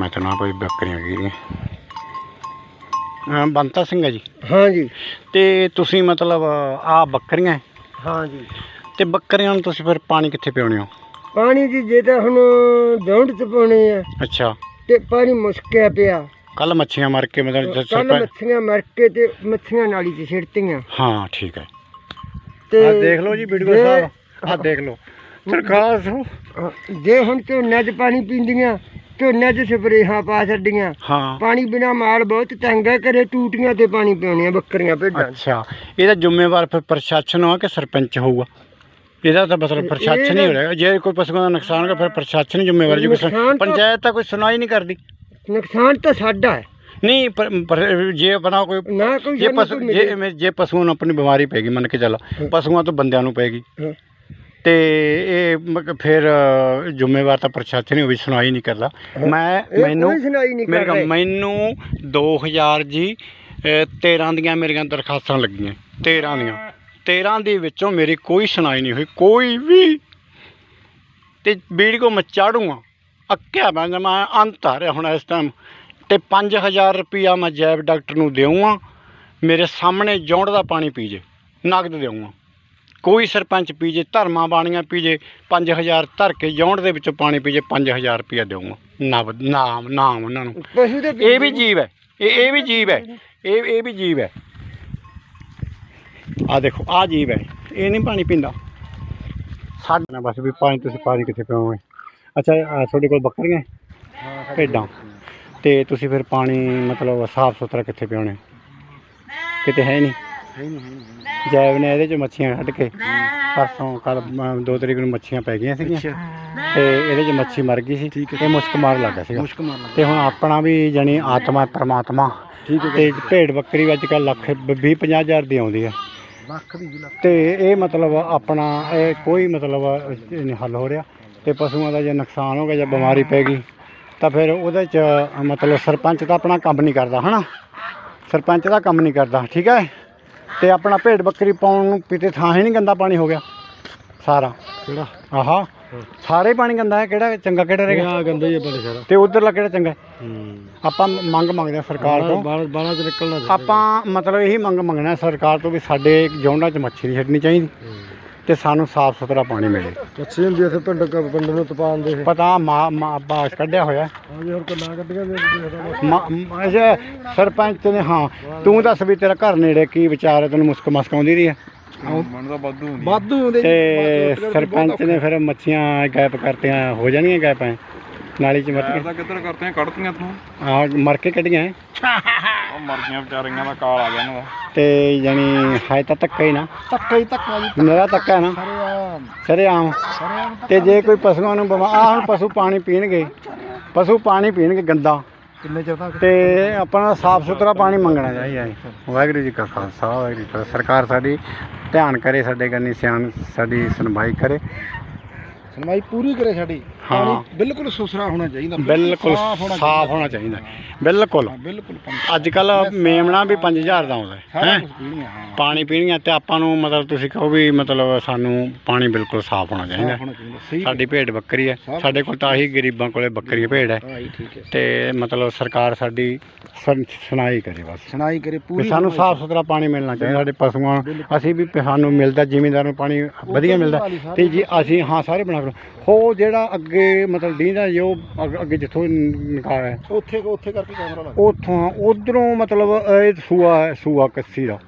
ਮੈਂ ਤਾਂ ਨਾ ਕੋਈ ਬੱਕਰੀਆਂ ਗੀਰੀਆਂ ਹਾਂ ਬੰਤਾ ਸਿੰਘ ਹੈ ਜੀ। ਹਾਂ ਜੀ। ਤੇ ਤੁਸੀਂ ਮਤਲਬ ਆ ਬੱਕਰੀਆਂ ਹੈ, ਹਾਂ ਜੀ। ਤੇ ਬੱਕਰੀਆਂ ਨੂੰ ਤੁਸੀਂ ਫਿਰ ਪਾਣੀ ਕਿੱਥੇ ਪਿਉਣੇ ਹੋ? ਪਾਣੀ ਜੀ ਜੇ ਤਾਂ ਹੁਣ ਦੌਂਡ ਚ ਪਾਉਣੇ ਆ। ਅੱਛਾ। ਤੇ ਪਾਣੀ ਮੁਸ਼ਕਿਆ ਪਿਆ। ਕੱਲ ਮੱਛੀਆਂ ਮਾਰ ਕੇ ਮਤਲਬ ਕੱਲ ਸਰਪੰਚ ਮੱਛੀਆਂ ਮਰ ਕੇ ਤੇ ਮੱਛੀਆਂ ਨਾਲੀ ਚ ਛਿੜਤੀਆਂ। ਹਾਂ ਠੀਕ ਹੈ। ਤੇ ਆ ਦੇਖ ਲਓ ਜੀ ਵੀਡੀਓ ਜੇ- ਸਾਹਿਬ। ਆ ਦੇਖ ਲਓ। ਸਰਕਾਰ ਸੋ ਹਾਂ, ਜੇ ਹੁਣ ਝੋਨੇ 'ਚ ਪਾਣੀ ਪੀਂਦੀਆਂ ਝੋਨੇ 'ਚ ਸਪਰੇਹਾਂ ਪਾ ਛੱਡੀਆਂ। ਹਾਂ। ਪਾਣੀ ਬਿਨਾ ਮਾਲ ਬਹੁਤ ਤੰਗ ਹੈ ਕਰੇ ਟੂਟੀਆਂ ਤੇ ਪਾਣੀ ਪਿਉਣੀਆਂ ਬੱਕਰੀਆਂ ਭੇਡਾਂ ਅੱਛਾ ਇਹਦਾ ਜ਼ਿੰਮੇਵਾਰ ਫਿਰ ਪ੍ਰਸ਼ਾਸਨ ਹੋਆ ਕਿ ਸਰਪੰਚ ਹੋਊਗਾ? ਇਹਦਾ ਤਾਂ ਮਤਲਬ ਪ੍ਰਸ਼ਾਸਨ ਹੀ ਹੋ ਰਿਹਾ ਜੇ ਕੋਈ ਪਸ਼ੂਆਂ ਦਾ ਨੁਕਸਾਨ ਹੋਗਾ ਫਿਰ ਪ੍ਰਸ਼ਾਸਨ ਹੀ ਜ਼ਿੰਮੇਵਾਰ ਜੀ ਪੰਚਾਇਤ ਤਾਂ ਕੋਈ ਸੁਣਾਈ ਨਹੀਂ ਕਰਦੀ। ਨੁਕਸਾਨ ਤਾਂ ਸਾਡਾ ਹੈ। ਨਹੀਂ ਪਰ ਜੇ ਆਪਣਾ ਕੋਈ ਜੇ ਪਸ਼ੂ ਜੇ ਪਸ਼ੂਆਂ ਨੂੰ ਆਪਣੀ ਬਿਮਾਰੀ ਪੈਗੀ ਮੰਨ ਕੇ ਚੱਲ। ਪਸ਼ੂਆਂ ਤੋਂ ਬੰਦਿਆਂ ਨੂੰ ਪੈਗੀ। ਤੇ ਇਹ ਮ- ਫਿਰ ਜ਼ਿੰਮੇਵਾਰ ਤਾਂ ਪ੍ਰਸ਼ਾਸਨ ਹੀ ਵੀ ਸੁਣਾਈ ਨਹੀਂ ਕਰਦਾ। ਮੈਂ ਮੈਨੂੰ ਸੁਣਾਈ ਨਹੀਂ ਮੇਰੇ ਮੈਨੂੰ 2000 ਜੀ ਅ, 13 ਦੀਆਂ ਮੇਰੀਆਂ ਦਰਖਾਸਤਾਂ ਲੱਗੀਆਂ 13 ਦੀਆਂ। 13 ਦੇ ਵਿੱਚੋਂ ਮੇਰੀ ਕੋਈ ਸੁਣਾਈ ਨਹੀਂ ਹੋਈ ਕੋਈ ਵੀ। ਤੇ ਵੀਡੀਓ ਮੈਂ ਚਾੜੂਗਾ ਅੱਕਿਆ ਮੈਂ ਜਮਾ ਅੰਤ ਆ ਰਿਹਾ ਹੁਣ ਇਸ ਟਾਈਮ ਤੇ 5000 ਰੁਪਿਆ ਮੈਂ ਜੈਬ ਡਾਕਟਰ ਨੂੰ ਦੇਵਾਂ ਮੇਰੇ ਸਾਹਮਣੇ ਜੌਂਡ ਦਾ ਪਾਣੀ ਪੀ ਜੇ ਨਗਦ ਦੇਵਾਂ ਕੋਈ ਸਰਪੰਚ ਪੀ ਜੇ ਧਰਮਾਂ ਬਾਣੀਆਂ ਪੀ ਜੇ 5000 ਧਰ ਕੇ ਜੌਂਡ ਦੇ ਵਿੱਚੋਂ ਪਾਣੀ ਪੀ ਜੇ 5000 ਰੁਪਿਆ ਦੇਵਾਂ ਨਾਮ ਨਾਮ ਨਾਮ ਉਹਨਾਂ ਨੂੰ। ਪਸ਼ੂ ਦੇ ਇਹ ਵੀ ਜੀਵ ਹੈ। ਇਹ ਇਹ ਵੀ ਜੀਵ ਹੈ। ਇਹ ਇਹ ਵੀ ਜੀਵ ਹੈ। ਆ ਦੇਖੋ ਆ ਜੀਵ ਹੈ। ਇਹ ਨਹੀਂ ਪਾਣੀ ਪੀਂਦਾ। ਸਾਡੇ ਨਾਲ ਬਸ ਵੀ ਪਾਣੀ ਤੁਸੀਂ ਪਾਣੀ ਕਿੱਥੇ ਪੀਓਗੇ ਅੱਛਾ ਆਹ ਤੁਹਾਡੇ ਕੋਲ ਬੱਕਰੀਆਂ ਹੈ? ਹਾਂ, ਭੇਡਾਂ। ਤੇ ਤੁਸੀਂ ਫਿਰ ਪਾਣੀ ਮਤਲਬ ਸਾਫ਼ ਸੁਥਰਾ ਕਿੱਥੇ ਪਿਉਣੇ ਕਿਤੇ ਹੈ ਨਹੀਂ? ਜੈਬ ਨੇ ਇਹਦੇ ਚ ਮੱਛੀਆਂ ਕੱਢ ਕੇ ਪਰਸੋਂ ਕੱਲ ਦੋ ਤਰੀਕ ਨੂੰ ਮੱਛੀਆਂ ਪੈ ਗਈਆਂ ਸੀਗੀਆਂ। ਤੇ ਇਹਦੇ ਚ ਮੱਛੀ ਮਰ ਗਈ ਸੀ। ਇਹ ਮੁਸ਼ਕ ਮਾਰ ਲੱਗਾ ਸੀਗਾ। ਮੁਸ਼ਕ ਮਾਰ ਤੇ ਹੁਣ ਆਪਣਾ ਵੀ ਜਾਣੀ ਆਤਮਾ ਪ੍ਰਮਾਤਮਾ। ਤੇ ਭੇਡ ਬੱਕਰੀ ਅੱਜ ਕੱਲ੍ਹ ਲੱਖ 20 50 ਹਜ਼ਾਰ ਦੀ ਆਉਂਦੀ ਹੈ ਤੇ ਇਹ ਮਤਲਬ ਆਪਣਾ ਇਹ ਕੋਈ ਮਤਲਬ ਨਹੀਂ ਹੱਲ ਹੋ ਰਿਹਾ। ਤੇ ਪਸ਼ੂਆਂ ਦਾ ਜੇ ਨੁਕਸਾਨ ਹੋ ਗਿਆ ਜਾਂ ਬਿਮਾਰੀ ਪੈ ਗਈ ਤਾਂ ਫਿਰ ਉਹਦੇ ਚ ਮਤਲਬ ਸਰਪੰਚ ਤਾਂ ਆਪਣਾ ਕੰਮ ਨਹੀਂ ਕਰਦਾ ਹਨਾ? ਸਰਪੰਚ ਦਾ ਕੰਮ ਨਹੀਂ ਕਰਦਾ ਠੀਕ ਹੈ? ਤੇ ਆਪਣਾ ਭੇਡ ਬੱਕਰੀ ਪਾਉਣ ਨੂੰ ਕਿਤੇ ਥਾਂ ਹੀ ਨਹੀਂ ਗੰਦਾ ਪਾਣੀ ਹੋ ਗਿਆ। ਸਾਰਾ। ਕਿਹੜਾ? ਆਹਾ। ਸਾਰੇ ਪਾਣੀ ਗੰਦਾ ਹੈ ਕਿਹੜਾ ਚੰਗਾ ਕਿਹੜਾ ਰਹੇਗਾ ਆ ਗੰਦਾ ਹੀ ਬੜੇ ਸਾਰਾ। ਤੇ ਉਧਰਲਾ ਕਿਹੜਾ ਚੰਗਾ ਹੈ? ਹੂੰ। ਆਪਾਂ ਮੰਗ ਮੰਗਦੇ ਹਾਂ ਸਰਕਾਰ ਤੋਂ। ਬਾਹਰ ਬਾਹਰ ਚ ਨਿਕਲਣਾ ਆਪਾਂ ਮਤਲਬ ਇਹੀ ਮੰਗ ਮੰਗਣਾ ਸਰਕਾਰ ਤੋਂ ਵੀ ਸਾਡੇ ਜੌਂਡਾਂ 'ਚ ਮੱਛੀ ਨਹੀਂ ਛੱਡਣੀ ਚਾਹੀਦੀ ਤੇ ਸਾਨੂੰ ਸਾਫ਼ ਸੁਥਰਾ ਪਾਣੀ ਮਿਲੇ। ਕੱਚੇ ਹੁੰਦੇ ਇੱਥੇ ਪਿੰਡ ਪਿੰਡ ਨੂੰ ਤਪਾਉਣ ਦੇ। ਪਤਾ ਮਾ ਮਾ ਬਾਸ ਕੱਢਿਆ ਹੋਇਆ ਹਾਂ। ਜੀ ਹੋਰ ਕੱਲਾ ਕੱਢੀਆਂ ਦੇ ਸਰਪੰਚ ਨੇ ਹਾਂ। ਤੂੰ ਦੱਸ ਵੀ ਤੇਰਾ ਘਰ ਨੇੜੇ ਕੀ ਵਿਚਾਰ ਹੈ? ਤੈਨੂੰ ਮੁਸਕ ਮਸਕ ਆਉਂਦੀ ਰਹੀ ਹੈ? ਮਨ ਦਾ ਵਾਧੂ ਹੁੰਦੀ ਵਾਧੂ ਹੁੰਦੇ ਤੇ ਸਰਪੰਚ ਨੇ ਫਿਰ ਮੱਛੀਆਂ ਗਾਇਬ ਕਰਤੀਆਂ ਹੋ ਜਾਣੀਆਂ ਗਾਇਬ? ਐ ਨਾਲੀ 'ਚ ਮਰ ਕੇ? ਤਾਂ ਕਿੱਧਰ ਕਰਤੇ ਕੱਢਤੀਆਂ ਤੂੰ। ਆ ਮਰ ਕੇ ਕੱਢੀਆਂ। ਉਹ ਮਰ ਗਈਆਂ ਵਿਚਾਰੀਆਂ ਦਾ ਕਾਲ ਆ ਗਿਆ ਇਹਨਾਂ ਦਾ। ਤੇ ਜਾਣੀ ਹੈ ਤਾਂ ਧੱਕਾ ਹੀ ਨਾ। ਧੱਕਾ ਹੀ ਧੱਕਾ ਜੀ। ਮੇਰਾ ਧੱਕਾ ਹੈ ਨਾ। ਸਾਰੇ ਆ ਸਾਰੇ ਆਮ ਸਾਰੇ ਆ ਤੇ ਜੇ ਕੋਈ ਪਸ਼ੂਆਂ ਨੂੰ ਬਿਮਾਰ ਆ ਹੁਣ ਪਸ਼ੂ ਪਾਣੀ ਪੀਣਗੇ। ਪਸ਼ੂ ਪਾਣੀ ਪੀਣਗੇ ਗੰਦਾ। ਕਿੰਨੇ ਚਿਰ ਤੱਕ? ਤੇ ਆਪਣਾ ਸਾਫ਼ ਸੁਥਰਾ ਪਾਣੀ ਮੰਗਣਾ ਚਾਹੀਦਾ ਹੈ। ਵਾਹਿਗੁਰੂ ਜੀ ਕਾ ਖਾਲਸਾ ਵਾਹਿਗੁਰੂ ਜੀ ਕੀ ਫਤਿਹ। ਸਰਕਾਰ ਸਾਡੀ ਧਿਆਨ ਕਰੇ ਸਾਡੇ ਗੰਨੀ ਸਿਆਣ ਸਾਡੀ ਸੁਣਵਾਈ ਕਰੇ। ਸੁਣਵਾਈ ਪੂਰੀ ਕਰੇ ਸਾਡੀ। ਹਾਂ। ਪਾਣੀ ਬਿਲਕੁਲ ਸੁਸਰਾ ਹੋਣਾ ਚਾਹੀਦਾ। ਬਿਲਕੁਲ ਸਾਫ਼ ਹੋਣਾ ਸਾਫ਼ ਹੋਣਾ ਚਾਹੀਦਾ। ਬਿਲਕੁਲ। ਹਾਂ, ਬਿਲਕੁਲ ਅੱਜ ਕੱਲ ਮੇਮਣਾ ਵੀ 5000 ਦਾ ਆਉਂਦਾ ਹੈ ਸਾਰਾ ਹੈਂ? ਕੁਝ ਪੀਣੀਆਂ ਹਾਂ। ਪਾਣੀ ਪੀਣੀਆਂ ਤੇ ਆਪਾਂ ਨੂੰ ਮਤਲਬ ਤੁਸੀਂ ਕਹੋ ਵੀ ਮਤਲਬ ਸਾਨੂੰ ਪਾਣੀ ਬਿਲਕੁਲ ਸਾਫ਼ ਹੋਣਾ ਚਾਹੀਦਾ। ਸਾਫ਼ ਹੋਣਾ ਚਾਹੀਦਾ ਸਹੀ ਸਾਡੀ ਭੇਡ ਬੱਕਰੀ ਹੈ। ਸਾਡੇ ਕੋਲ ਤਾਂ ਆਹੀ ਗਰੀਬਾਂ ਕੋਲੇ ਬੱਕਰੀ ਭੇਡ ਹੈ। ਹਾਂ ਜੀ ਠੀਕ ਹੈ। ਤੇ ਮਤਲਬ ਸਰਕਾਰ ਸਾਡੀ ਸੁਣ- ਸੁਣਾਈ ਕਰੇ ਬਸ। ਸੁਣਾਈ ਕਰੇ ਵੀ ਪੂਰੀ ਸਾਨੂੰ ਸਾਫ਼ ਸੁਥਰਾ ਪਾਣੀ ਮਿਲਣਾ ਚਾਹੀਦਾ ਸਾਡੇ ਪਸ਼ੂਆਂ ਨੂੰ। ਅਸੀਂ ਵੀ ਸਾਨੂੰ ਮਿਲਦਾ ਜ਼ਿਮੀਂਦਾਰ ਨੂੰ ਪਾਣੀ ਵਧੀਆ ਮਿਲਦਾ। ਤੇ ਜੀ ਅਸੀਂ ਹਾਂ ਸਾਰੇ ਬਣਾ ਕੇ ਹੋ ਜਿਹੜਾ ਅੱਗੇ ਮਤਲਬ ਡੀਂਦਾ ਜੋ ਅੱਗ- ਅੱਗੇ ਜਿੱਥੋਂ ਨਿਕਾਲ ਹੈ ਉੱਥੇ ਉੱਥੇ ਕਰਕੇ ਕੈਮਰਾ ਲਾ ਉਥੋਂ ਉਧਰੋਂ ਮਤਲਬ ਇਹ ਸੂਆ ਹੈ, ਸੂਆ ਕੱਸੀ ਦਾ।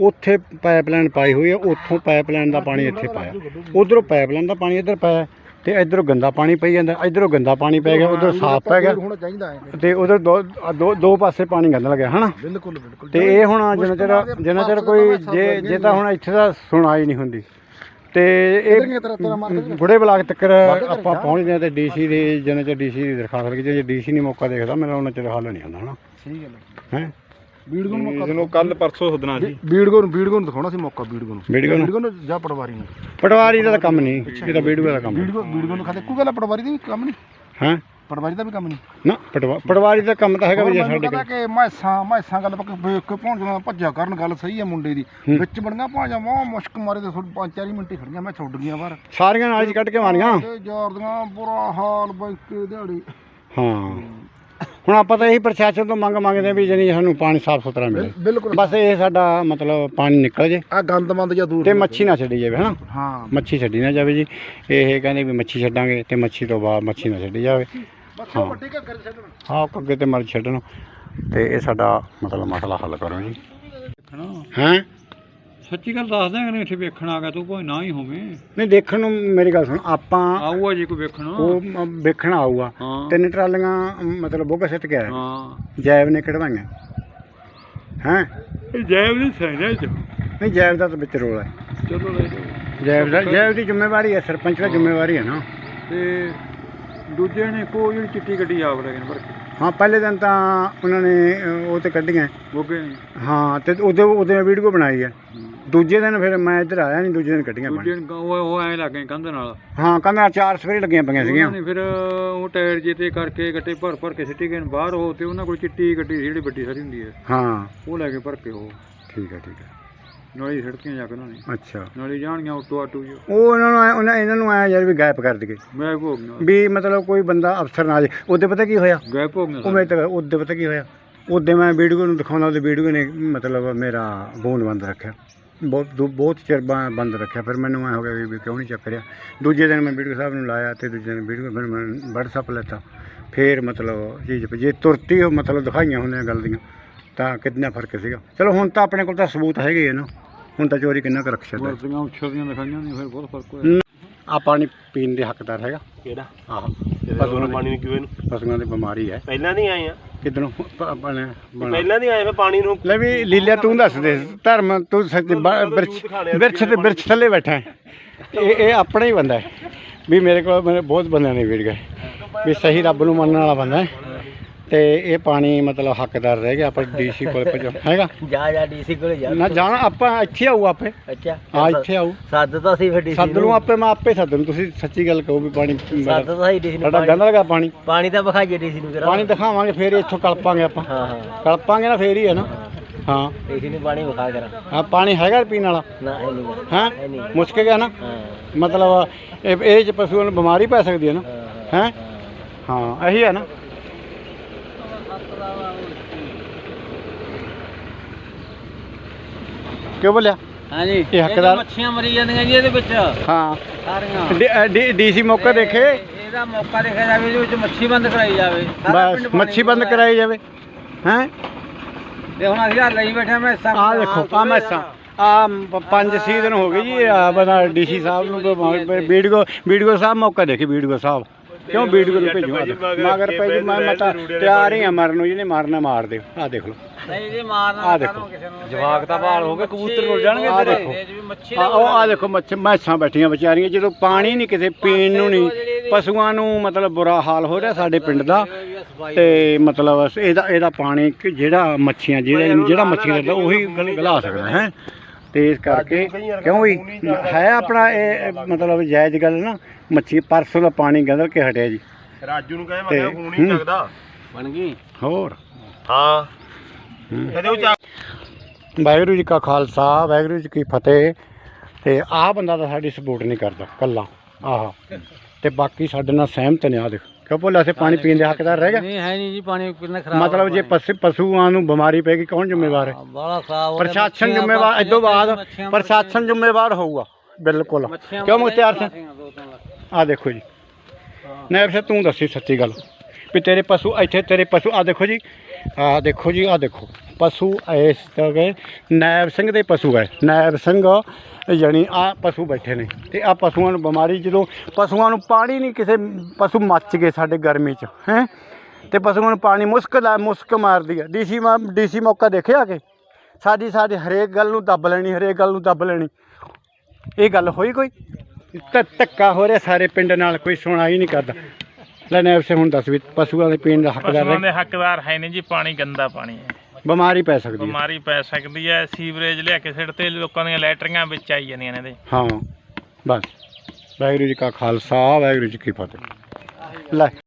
ਉੱਥੇ ਪਾਈਪਲਾਈਨ ਪਾਈ ਹੋਈ ਹੈ ਉੱਥੋਂ ਪਾਈਪਲਾਈਨ ਦਾ ਪਾਣੀ ਇੱਥੇ ਪਾਇਆ। ਉਧਰੋਂ ਪਾਈਪਲਾਈਨ ਦਾ ਪਾਣੀ ਇੱਧਰ ਪਾਇਆ ਤੇ ਇਧਰੋਂ ਗੰਦਾ ਪਾਣੀ ਪਈ ਜਾਂਦਾ ਇਧਰੋਂ ਗੰਦਾ ਪਾਣੀ ਪੈ ਗਿਆ ਉਧਰ ਸਾਫ਼ ਪੈ ਗਿਆ। ਹੋਣਾ ਚਾਹੀਦਾ ਹੈ। ਤੇ ਉਧਰ ਦੋ ਦੋ ਦੋ ਪਾਸੇ ਪਾਣੀ ਗੰਦਾ ਲੱਗਿਆ ਹਨਾ? ਬਿਲਕੁਲ ਬਿਲਕੁਲ। ਤੇ ਇਹ ਹੁਣ ਜਿੰਨਾ ਚਿਰ ਜਿੰਨਾ ਚਿਰ ਕੋਈ ਜੇ ਜੇ ਤਾਂ ਹੁਣ ਇੱਥੇ ਦਾ ਸੁਣਾਈ ਨਹੀਂ ਹੁੰਦੀ। ਤੇ ਇਹ ਬੁੜੇ ਬਲਾਕ ਤੱਕ ਆਪਾਂ ਪਹੁੰਚਦੇ ਹਾਂ ਤੇ ਡੀਸੀ ਦੇ ਜਿੰਨਾ ਡੀਸੀ ਦੀ ਦਰਖਾਸਤ ਲੱਗੀ ਜੇ ਡੀਸੀ ਨਹੀਂ ਮੌਕਾ ਦੇਖਦਾ ਮੇਰਾ ਉਹਨਾਂ ਚਿਰ ਹੱਲ ਨਹੀਂ ਹੁੰਦਾ ਹਨਾ? ਸਹੀ ਗੱਲ ਹੈ। ਬੀੜਗੋ ਨੂੰ ਮੌਕਾ ਇਹਨੂੰ ਕੱਲ ਪਰਸੋਂ ਸੱਦਣਾ ਸੀ ਬੀੜਗੋ ਨੂੰ ਬੀੜਗੋ ਨੂੰ ਦਿਖਾਉਣਾ ਸੀ ਮੌਕਾ ਬੀੜਗੋ ਨੂੰ। ਵੀਡੀਓ ਨੂੰ? ਬੀੜਗੋ ਨੂੰ ਜਾਂ ਪਟਵਾਰੀ ਨੂੰ? ਪਟਵਾਰੀ ਦਾ ਤਾਂ ਕੰਮ ਨਹੀਂ ਇਹ ਤਾਂ ਵੀਡੀਓ ਦਾ ਕੰਮ ਬੀੜਗੋ ਬੀੜਗੋ ਨੂੰ ਖਾਦੇ ਕੋਈ ਗੱਲ ਆ, ਪਟਵਾਰੀ ਦਾ ਵੀ ਕੰਮ ਨਹੀਂ। ਹੈ? ਪਟਵਾਰੀ ਦਾ ਵੀ ਕੰਮ ਨਹੀਂ? ਨਾ ਪਟਵਾ ਪਟਵਾਰੀ ਦਾ ਕੰਮ ਤਾਂ ਹੈਗਾ ਵੀ ਜੇ ਮੈਨੂੰ ਸਾਡੇ ਕਹਿੰਦਾ ਕੋਲ। ਕਿ ਮੈਸਾਂ ਮੈਸਾਂ ਗੱਲ ਪੱਕ ਵੇਖ ਕੇ ਪਹੁੰਚਣਾ ਭੱਜਿਆ ਕਰਨ ਗੱਲ ਸਹੀ ਹੈ ਮੁੰਡੇ ਦੀ। ਹੂੰ। ਵਿੱਚ ਬੜੀਆਂ ਭਾਂਜਾਂ ਵਾਹ ਮੁਸ਼ਕ ਮਾਰੇ ਤੇ ਥੋੜੀ ਪੰਜ ਚਾਰ ਹੀ ਮਿੰਟ ਹੀ ਖੜੀਆਂ ਮੈਂ ਛੁੱਟ ਗਈਆਂ ਬਾਹਰ। ਸਾਰੀਆਂ ਨਾਲ ਹੀ ਕੱਢ ਕੇ ਮਾਰੀਆਂ ਤੇ ਯਾਰ ਦੀਆਂ ਬੁਰਾ ਹਾਲ ਬੈਂਕੇ ਦਿਹਾੜੀ। ਹਾਂ। ਹੁਣ ਆਪਾਂ ਤਾਂ ਇਹੀ ਪ੍ਰਸ਼ਾਸਨ ਤੋਂ ਮੰਗ ਮੰਗਦੇ ਹਾਂ ਵੀ ਜਾਨੀ ਸਾਨੂੰ ਪਾਣੀ ਸਾਫ਼ ਸੁਥਰਾ ਮਿਲੇ। ਬਿਲਕੁਲ। ਬਸ ਇਹ ਸਾਡਾ ਮਤਲਬ ਪਾਣੀ ਨਿਕਲ ਜੇ ਆ ਗੰਦਮੰਦ ਜਾਂ ਦੂਰ ਤੇ ਮੱਛੀ ਨਾ ਛੱਡੀ ਜਾਵੇ ਹਨਾ? ਹਾਂ। ਮੱਛੀ ਛੱਡੀ ਨਾ ਜਾਵੇ ਜੀ। ਇਹ ਕਹਿੰਦੇ ਵੀ ਮੱਛੀ ਛੱਡਾਂਗੇ ਤੇ ਮੱਛੀ ਤੋਂ ਬਾਅਦ ਮੱਛੀ ਨਾ ਛੱਡੀ ਜਾਵੇ। ਬੱਚਾ ਵੱਡੀ ਘੱਗਰ ਛੱਡਣਾ। ਹਾਂ ਅੱਗੇ ਤੇ ਮਰ ਛੱਡਣ। ਤੇ ਇਹ ਸਾਡਾ ਮਤਲਬ ਮਸਲਾ ਹੱਲ ਕਰੋ ਜੀ। ਹੈਂ? ਸੱਚੀ ਗੱਲ ਦੱਸ ਦਿਆਂ ਕਿ ਇੱਥੇ ਵੇਖਣ ਆ ਗਿਆ ਤੂੰ ਕੋਈ ਨਾ ਹੀ ਹੋਵੇ। ਨਹੀਂ ਦੇਖਣ ਨੂੰ ਮੇਰੀ ਗੱਲ ਸੁਣ ਆਪਾਂ ਆਊਗਾ ਜੀ ਕੋਈ ਵੇਖਣ। ਉਹ ਮ- ਵੇਖਣਾ ਆਊਗਾ। ਹਾਂ। ਤਿੰਨ ਟਰਾਲੀਆਂ ਅਮ, ਮਤਲਬ ਬੋਗਾ ਸਿੱਟ ਕੇ ਆਇਆ। ਹਾਂ। ਜੈਬ ਨੇ ਕਢਵਾਈਆਂ। ਹੈਂ? ਇਹ ਜੈਬ ਨਹੀਂ ਸਹਿਣਾ ਚ। ਨਹੀਂ ਜੈਬ ਦਾ ਤਾਂ ਵਿੱਚ ਰੋਲ ਹੈ ਚਲੋ ਲੈ ਜਾਓ ਜੈਬ ਦਾ ਜੈਬ ਦੀ ਜ਼ਿੰਮੇਵਾਰੀ ਹੈ ਸਰਪੰਚ ਦਾ ਜ਼ਿੰਮੇਵਾਰੀ ਹੈ ਨਾ। ਤੇ ਦੂਜੇ ਨੇ ਕੋਈ ਜਿਹੜੀ ਚਿੱਟੀ ਗੱਡੀ ਆਪ ਲੈ ਗਏ ਨੇ ਭਰ ਕੇ ਹਾਂ ਪਹਿਲੇ ਦਿਨ ਤਾਂ ਉਹਨਾਂ ਨੇ ਉਹ ਤੇ ਕੱਢੀਆਂ। ਮੋਗੇ ਨੇ। ਹਾਂ ਤੇ ਉਹਦੇ ਉਹਦੇ ਵੀਡੀਓ ਬਣਾਈ ਹੈ। ਦੂਜੇ ਦਿਨ ਫਿਰ ਮੈਂ ਇੱਧਰ ਆਇਆ ਨਹੀਂ ਦੂਜੇ ਦਿਨ ਕੱਢੀਆਂ ਪਾਣੀ। ਦੂਜੇ ਉਹ ਉਹ ਐ ਲੱਗ ਗਏ ਕੰਧ ਨਾਲ। ਹਾਂ ਕਹਿੰਦਾ ਚਾਰ ਸਵੇਰੇ ਲੱਗੀਆਂ ਪਈਆਂ ਸੀਗੀਆਂ। ਉਹਨਾਂ ਨੇ ਫਿਰ ਉਹ ਟਾਇਰ ਜੇ ਤੇ ਕਰਕੇ ਗੱਟੇ ਭਰ ਭਰ ਕੇ ਸਿੱਟੀ ਗਏ ਨੇ। ਬਾਹਰ ਉਹ ਤੇ ਉਹਨਾਂ ਕੋਲ ਚਿੱਟੀ ਗੱਡੀ ਸੀ ਜਿਹੜੀ ਵੱਡੀ ਸਾਰੀ ਹੁੰਦੀ ਹੈ। ਹਾਂ। ਉਹ ਲੈ ਕੇ ਭਰ ਕੇ ਉਹ। ਠੀਕ ਹੈ ਠੀਕ ਹੈ ਨਾਲੀ ਸੜਕੀਆਂ ਜਾ ਕੇ ਉਹਨਾਂ ਨੇ। ਅੱਛਾ। ਨਾਲੀ ਜਾਣੀਆਂ ਆਟੋ ਆਟੋ ਜੋ। ਉਹ ਉਹਨਾਂ ਨੂੰ ਐਂ- ਉਹਨਾਂ ਇਹਨਾਂ ਨੂੰ ਆਇਆ ਯਾਰ ਵੀ ਗਾਇਬ ਕਰ ਦਈਏ। ਮੈਂ ਹੋ ਗਿਆ ਵੀ ਮਤਲਬ ਕੋਈ ਬੰਦਾ ਅਫਸਰ ਨਾ ਆ ਜਾਏ ਉਹਦੇ ਪਤਾ ਕੀ ਹੋਇਆ? ਗੈਪ ਹੋ ਗਿਆ ਉਹ ਮੈਂ ਤਾਂ ਉਹਦੇ ਪਤਾ ਕੀ ਹੋਇਆ? ਉਹਦੇ ਮੈਂ ਵੀਡੀਓ ਨੂੰ ਦਿਖਾਉਂਦਾ ਉਹਦੇ ਵੀਡੀਓ ਨੇ ਮਤਲਬ ਮੇਰਾ ਫੋਨ ਬੰਦ ਰੱਖਿਆ। ਬਹੁਤ ਦੂ- ਬਹੁਤ ਚਿਰ ਬਾ- ਬੰਦ ਰੱਖਿਆ। ਫਿਰ ਮੈਨੂੰ ਐ ਹੋ ਗਿਆ ਵੀ- ਵੀ ਕਿਉਂ ਨਹੀਂ ਚੱਕ ਰਿਹਾ? ਦੂਜੇ ਦਿਨ ਮੈਂ ਵੀਡੀਓ ਸਾਹਿਬ ਨੂੰ ਲਾਇਆ ਤੇ ਦੂਜੇ ਦਿਨ ਵੀਡੀਓ ਫਿਰ ਮੈਂ WhatsApp ਲੈਤਾ। ਫਿਰ ਮਤਲਬ ਚੀਜ਼। ਜੇ ਤੁਰਤੀ ਉਹ ਮਤਲਬ ਦਿਖਾਈਆਂ ਹੁੰਦੀਆਂ ਗੱਲ ਦੀਆਂ। ਤਾਂ ਕਿੰਨਾ ਫ਼ਰਕ ਸੀਗਾ। ਚਲੋ ਹੁਣ ਤਾਂ ਆਪਣੇ ਕੋਲ ਤਾਂ ਸਬੂਤ ਹੈਗੇ ਆ ਨਾ। ਹੁਣ ਤਾਂ ਚੋਰੀ ਕਿੰਨਾ ਕੁ ਰੱਖ ਸਕਦਾ ਵਰਦੀਆਂ ਦਿਖਾਈਆਂ ਨਹੀਂ ਫਿਰ ਬਹੁਤ ਫ਼ਰਕ ਹੋਇਆ। ਆ ਪਾਣੀ ਪੀਣ ਦੇ ਹੱਕਦਾਰ ਹੈਗਾ। ਕਿਹੜਾ? ਆਹੋ। ਪਸ਼ੂ ਨੂੰ ਪਾਣੀ ਨੂੰ ਕਿਵੇਂ? ਨੂੰ ਪਸ਼ੂਆਂ ਦੀ ਬਿਮਾਰੀ ਹੈ। ਪਹਿਲਾਂ ਨਹੀਂ ਆਏ ਆ। ਬਣਾ ਪਹਿਲਾਂ ਨਹੀਂ ਆਏ ਫੇ ਪਾਣੀ ਨੂੰ ਲੈ ਵੀ ਲੀਲਿਆ ਤੂੰ ਦੱਸ ਦੇ। ਧਰਮ ਤੂੰ ਸੱਚ ਬਿਰਛ ਬਿਰਛ ਤੇ ਬਿਰਛ ਥੱਲੇ ਬੈਠਾ ਹੈ। ਇਹ ਇਹ ਆਪਣਾ ਹੀ ਬੰਦਾ ਹੈ। ਵੀ ਮੇਰੇ ਕੋਲ ਮੇਰੇ ਬਹੁਤ ਬੰਦਿਆਂ ਨੇ ਵੀੜ ਗਏ। ਵੀ ਸਹੀ ਰੱਬ ਨੂੰ ਮੰਨਣ ਵਾਲਾ ਬੰਦਾ ਹੈ। ਤੇ ਇਹ ਪਾਣੀ ਮਤਲਬ ਹੱਕਦਾਰ ਰਹਿ ਗਿਆ ਆਪਾਂ ਡੀਸੀ ਕੋਲ ਪਹੁੰਚ ਹੈਗਾ? ਜਾ ਜਾ ਡੀਸੀ ਕੋਲੇ ਜਾ। ਨਾ ਜਾਣਾ ਆਪਾਂ ਇੱਥੇ ਆਊ ਆਪੇ। ਅੱਛਾ ਆ ਇੱਥੇ ਆਊ। ਸੱਦ ਤਾਂ ਸੀ ਫਿਰ ਡੀਸੀ ਸੱਦ ਨੂੰ। ਆਪੇ ਮੈਂ ਆਪੇ ਸੱਦ ਨੂੰ ਤੁਸੀਂ ਸੱਚੀ ਗੱਲ ਕਹੋ ਵੀ ਪਾਣੀ ਸੱਦ ਤਾਂ ਸੀ ਡੀਸੀ ਨੂੰ ਸਾਡਾ ਗੰਦਾ ਲਗਾ ਪਾਣੀ। ਪਾਣੀ ਤਾਂ ਵਿਖਾਈਏ ਡੀਸੀ ਨੂੰ ਕਰਾ ਪਾਣੀ ਦਿਖਾਵਾਂਗੇ ਫੇਰ ਇੱਥੋਂ ਕਲਪਾਂਗੇ ਆਪਾਂ। ਹਾਂ ਹਾਂ। ਕਲਪਾਂਗੇ ਨਾ ਫੇਰ ਹੀ ਹੈ ਨਾ। ਹਾਂ। ਡੀਸੀ ਨੂੰ ਪਾਣੀ ਵਿਖਾ ਕਰਾ ਆ ਪਾਣੀ ਹੈਗਾ ਪੀਣ ਵਾਲਾ। ਨਾ ਇਹ ਨਹੀਂ। ਹਾਂ? ਇਹ ਨਹੀਂ। ਮੁਸ਼ਕ ਗਿਆ ਨਾ? ਹਾਂ। ਮਤਲਬ ਇਹ ਇਹ ਚ ਪਸ਼ੂਆਂ ਨੂੰ ਬਿਮਾਰੀ ਪੈ ਸਕਦੀ ਹੈ ਨਾ। ਹਾਂ। ਹੈ? ਹਾਂ ਇਹੀ ਹੈ ਨਾ। ਕਿਉਂ ਬੋਲਿਆ? ਹਾਂਜੀ। ਇਹ ਹੱਕਦਾਰ ਮੱਛੀਆਂ ਮਰੀ ਜਾਂਦੀਆਂ ਜੀ ਇਹਦੇ ਵਿੱਚ। ਹਾਂ। ਸਾਰੀਆਂ। ਡੀਸੀ ਮੌਕਾ ਦੇਖੇ? ਇਹਦਾ ਮੌਕਾ ਦੇਖਿਆ ਜਾਵੇ ਇਹਦੇ ਵਿੱਚ ਮੱਛੀ ਬੰਦ ਕਰਾਈ ਜਾਵੇ। ਬਸ ਮੱਛੀ ਬੰਦ ਕਰਾਈ ਜਾਵੇ। ਹੈ? ਤੇ ਹੁਣ ਅਸੀਂ ਲਈ ਬੈਠੇ ਮੈਂ ਸਭ ਆ ਦੇਖੋ ਆ ਮੈਸਾਂ ਆ ਪੰਜ ਛੇ ਦਿਨ ਹੋ ਗਏ ਜੀ ਆ ਬਣਾ ਡੀਸੀ ਸਾਹਿਬ ਨੂੰ ਵੀਡੀਓ ਵੀਡੀਓ ਸਾਹਿਬ ਮੌਕਾ ਦੇਖੀ ਵੀਡੀਓ ਸਾਹਿਬ। ਕਿਉਂ ਵੀਡੀਓ ਨੂੰ ਭੇਜੋ ਮਗਰ ਪੈ ਜੀ ਮੈਂ ਮੈਂ ਤਾਂ ਤਿਆਰ ਹੀ ਆ ਮਰਨ ਨੂੰ ਜਿਹਨੇ ਮਾਰਨਾ ਮਾਰ ਦੇ ਆ ਦੇਖ ਲਓ। ਨਹੀਂ ਜੀ ਮਾਰਨਾ ਦੇਖੋ। ਕਿਸੇ ਨੂੰ ਜਵਾਕ ਤਾਂ ਭਾਲ ਹੋ ਗਏ ਕਬੂਤਰ ਉੜ ਜਾਣਗੇ ਦੇਖੋ। ਮੱਛੀ ਆ ਉਹ ਆ ਦੇਖੋ ਮੱਛ ਮੈਸਾਂ ਬੈਠੀਆਂ ਵਿਚਾਰੀਆਂ ਜਦੋਂ ਪਾਣੀ ਨਹੀਂ ਕਿਤੇ ਪੀਣ ਨੂੰ ਨਹੀਂ ਪਸ਼ੂਆਂ ਨੂੰ ਮਤਲਬ ਬੁਰਾ ਹਾਲ ਹੋ ਰਿਹਾ ਸਾਡੇ ਪਿੰਡ ਦਾ। ਤੇ ਮਤਲਬ ਇਹਦਾ ਇਹਦਾ ਪਾਣੀ ਜਿਹੜਾ ਮੱਛੀਆਂ ਜਿਹੜਾ ਜਿਹੜਾ ਮੱਛੀਆਂ ਦਾ ਉਹੀ ਗਲਾ ਸਕਦਾ ਹੈ? ਤੇ ਇਸ ਕਰਕੇ। ਕਿਉਂ ਵੀ ਹੈ ਆਪਣਾ ਇਹ ਮਤਲਬ ਜਾਇਜ਼ ਗੱਲ ਨਾ ਮੱਛੀ ਪਰਸੋਂ ਦਾ ਪਾਣੀ ਗੰਦਲ ਕੇ ਹਟਿਆ ਜੀ। ਰਾਜੂ ਨੂੰ ਕਹੇ ਮੈਂ ਕਿਹਾ ਫੋਨ ਹੀ। ਚੱਕਦਾ। ਬਣ ਗਈ? ਹੋਰ? ਹਾਂ। ਕਦੇ ਉਹ ਵਾਹਿਗੁਰੂ ਜੀ ਕਾ ਖਾਲਸਾ ਵਾਹਿਗੁਰੂ ਜੀ ਕੀ ਫਤਿਹ। ਤੇ ਆਹ ਬੰਦਾ ਤਾਂ ਸਾਡੀ ਸਪੋਰਟ ਨਹੀਂ ਕਰਦਾ ਕੱਲਾ। ਆਹ। ਤੇ ਬਾਕੀ ਸਾਡੇ ਨਾਲ ਸਹਿਮਤ ਨੇ ਆ ਦੇਖ। ਕਿਉਂ ਭੋਲਾ ਸੇ ਪਾਣੀ ਪੀਣ ਦੇ ਹੱਕਦਾਰ ਰਹਿ ਗਿਆ ਨਹੀਂ ਹੈ ਨਹੀਂ ਜੀ ਪਾਣੀ ਕਿੰਨਾ ਖਰਾਬ ਮਤਲਬ ਜੇ ਪਸ਼ੂ ਪਸ਼ੂਆਂ ਨੂੰ ਬਿਮਾਰੀ ਪੈਗੀ ਕੌਣ ਜ਼ਿੰਮੇਵਾਰ ਹੈ? ਬਾਲਾ ਖਰਾਬ ਹੋ ਪ੍ਰਸ਼ਾਸਨ ਮੱਛੀਆਂ ਜ਼ਿੰਮੇਵਾਰ ਇਸ ਤੋਂ ਬਾਅਦ ਮੱਛੀਆਂ ਪ੍ਰਸ਼ਾਸਨ ਜ਼ਿੰਮੇਵਾਰ ਹੋਊਗਾ ਬਿਲਕੁਲ। ਮੱਛੀਆਂ ਕਿਉਂ ਮੁਖਤਿਆਰ ਸਿੰਘ? ਦੋ ਤਿੰਨ ਲੱਖ। ਆ ਦੇਖੋ ਜੀ। ਨਾਇਬ ਸਾਹਿਬ ਤੂੰ ਦੱਸੀ ਸੱਚੀ ਗੱਲ ਵੀ ਤੇਰੇ ਪਸ਼ੂ ਇੱਥੇ ਤੇਰੇ ਪਸ਼ੂ ਆ ਦੇਖੋ ਜੀ ਆਹ ਦੇਖੋ ਜੀ, ਆਹ ਦੇਖੋ। ਪਸ਼ੂ ਇਸ ਤਰ੍ਹਾਂ ਨੈਬ ਸਿੰਘ ਦੇ ਪਸ਼ੂ ਹੈ ਨੈਬ ਸਿੰਘ ਯਾਨੀ ਆ ਪਸ਼ੂ ਬੈਠੇ ਨੇ। ਤੇ ਆ ਪਸ਼ੂਆਂ ਨੂੰ ਬਿਮਾਰੀ ਜਦੋਂ ਪਸ਼ੂਆਂ ਨੂੰ ਪਾਣੀ ਨਹੀਂ ਕਿਸੇ ਪਸ਼ੂ ਮੱਚ ਗਏ ਸਾਡੇ ਗਰਮੀ 'ਚ, ਹੈ? ਤੇ ਪਸ਼ੂਆਂ ਨੂੰ ਪਾਣੀ ਮੁਸ਼ਕ ਲਾ, ਮੁਸ਼ਕ ਮਾਰਦੀ ਹੈ ਡੀਸੀ ਡੀਸੀ ਮੌਕਾ ਦੇਖਿਆ ਕਿ? ਸਾਡੀ ਸਾਡੀ ਹਰੇਕ ਗੱਲ ਨੂੰ ਦੱਬ ਲੈਣੀ, ਹਰੇਕ ਗੱਲ ਨੂੰ ਦੱਬ ਲੈਣੀ। ਇਹ ਗੱਲ ਹੋਈ ਕੋਈ? ਧ- ਧੱਕਾ ਹੋ ਰਿਹਾ, ਸਾਰੇ ਪਿੰਡ ਨਾਲ ਕੋਈ ਸੁਣਾਈ ਨਹੀਂ ਕਰਦਾ। ਲੈ ਨੈਬ ਸੇ ਹੁਣ ਦੱਸ ਵੀ ਪਸ਼ੂਆਂ ਦੇ ਪੀਣ ਦਾ ਹੱਕਦਾਰ ਪਸ਼ੂਆਂ ਹੈ ਦੇ ਹੱਕਦਾਰ ਹੈ ਨਹੀਂ ਜੀ ਪਾਣੀ ਗੰਦਾ ਪਾਣੀ ਹੈ। ਬਿਮਾਰੀ ਪੈ ਸਕਦੀ ਹੈ। ਬਿਮਾਰੀ ਪੈ ਸਕਦੀ ਹੈ ਸੀਵਰੇਜ ਲਿਆ ਕੇ ਸਿਰ ਤੇ ਲੋਕਾਂ ਦੀਆਂ ਲੈਟਰੀਆਂ ਵਿੱਚ ਆਈ ਜਾਂਦੀਆਂ ਨੇ ਇਹਦੇ। ਹਾਂ ਬਸ। ਵਾਹਿਗੁਰੂ ਜੀ ਕਾ ਖਾਲਸਾ ਵਾਹਿਗੁਰੂ ਜੀ ਕੀ ਫਤਿਹ। ਲੈ।